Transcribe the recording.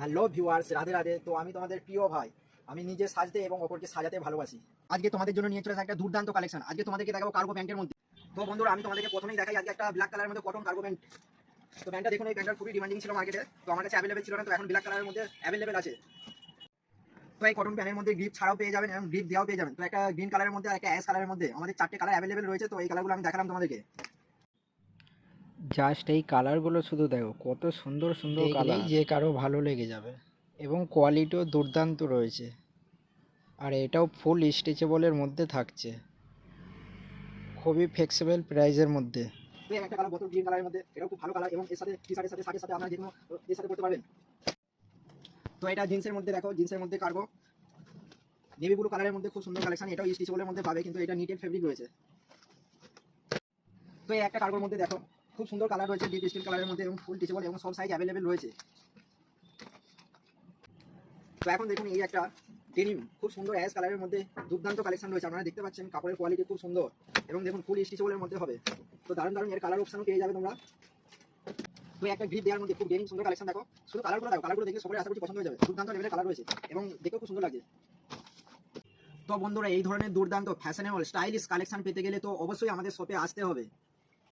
Hello viewers, Radhe Radhe. তো আমি তোমাদের প্রিয় ভাই। আমি নিজে সাজতে এবং অপরকে সাজাতে ভালোবাসি। আজকে তোমাদের জন্য নিয়ে চলে এসেছি একটা দুর্দান্ত কালেকশন আজকে তোমাদেরকে দেখাবো কার্গো প্যান্টের মধ্যে। তো বন্ধুরা, আমি তোমাদেরকে প্রথমেই দেখাই আজকে একটা ব্ল্যাক কালারের মধ্যে কটন কার্গো প্যান্ট তো প্যান্টটা দেখুন, এই প্যান্টটা খুবই ডিমান্ডিং ছিল মার্কেটে তো আমার কাছে অ্যাভেলেবেল ছিল না, তো এখন ব্ল্যাক কালারের মধ্যে অ্যাভেলেবেল আছে। তো এই কটন প্যান্টের মধ্যে গ্রিপ ছাড়াও পেয়ে যাবেন এবং গ্রিপ দেওয়াও পেয়ে যাবেন। তো একটা গ্রিন কালারের মধ্যে একটা অ্যাশ কালারের মধ্যে। আমাদের চারটে কালার অ্যাভেলেবেল রয়েছে, তো এই কালারগুলো আমি দেখালাম তোমাদেরকে। জাস্ট এই কালারগুলো শুধু দেখো কত সুন্দর সুন্দর কালার যে কারও ভালো লেগে যাবে। এবং কোয়ালিটিও দুর্দান্ত রয়েছে। আর এটাও ফুল স্ট্রেচেবলের মধ্যে থাকছে। খুবই ফ্লেক্সিবল প্রাইজের মধ্যে। তো একটা কালার বোতল গ্রিন কালারের মধ্যে এটাও খুব ভালো কালার এবং এর সাথে টি শার্টের সাথে শার্টের সাথে আপনারা যে কোনো এর সাথে করতে পারবেন। তো এটা জিন্সের মধ্যে দেখো জিন্সের মধ্যে কার্গো। নেভি ব্লু কালারের মধ্যে খুব সুন্দর কালেকশন এটাও স্টিচেবলের মধ্যে পাবে কিন্তু এটা নিটেড ফেব্রিক রয়েছে। তো এই একটা কার্গোর মধ্যে দেখো খুব সুন্দর কালার রয়েছে ডিপ স্টিল কালারের মধ্যে এবং ফুল টিচেবল এবং সব সাইজ অ্যাভেলেবেল রয়েছে। তো এখন দেখুন এই একটা ডেনিম খুব সুন্দর অ্যাশ কালারের মধ্যে দুর্দান্ত কালেকশন রয়েছে, আপনারা দেখতে পাচ্ছেন, কাপড়ের কোয়ালিটি খুব সুন্দর এবং দেখুন ফুল স্টিচেবলের মধ্যে হবে। তো দারুণ দারুণ এর কালার অপশনও পেয়ে যাবে তোমরা। তো একটা গ্রিপ দেওয়ার মধ্যে খুব ডেনিং সুন্দর কালেকশন দেখো, শুধু কালারগুলো দেখো কালারগুলো দেখে সকলে আশা করছি পছন্দ হয়ে যাবে। দুর্দান্ত লেভেলের কালার রয়েছে এবং দেখেও খুব সুন্দর লাগছে। তো বন্ধুরা, এই ধরনের দুর্দান্ত ফ্যাশনেবল স্টাইলিশ কালেকশন পেতে গেলে তো অবশ্যই আমাদের শপে আসতে হবে।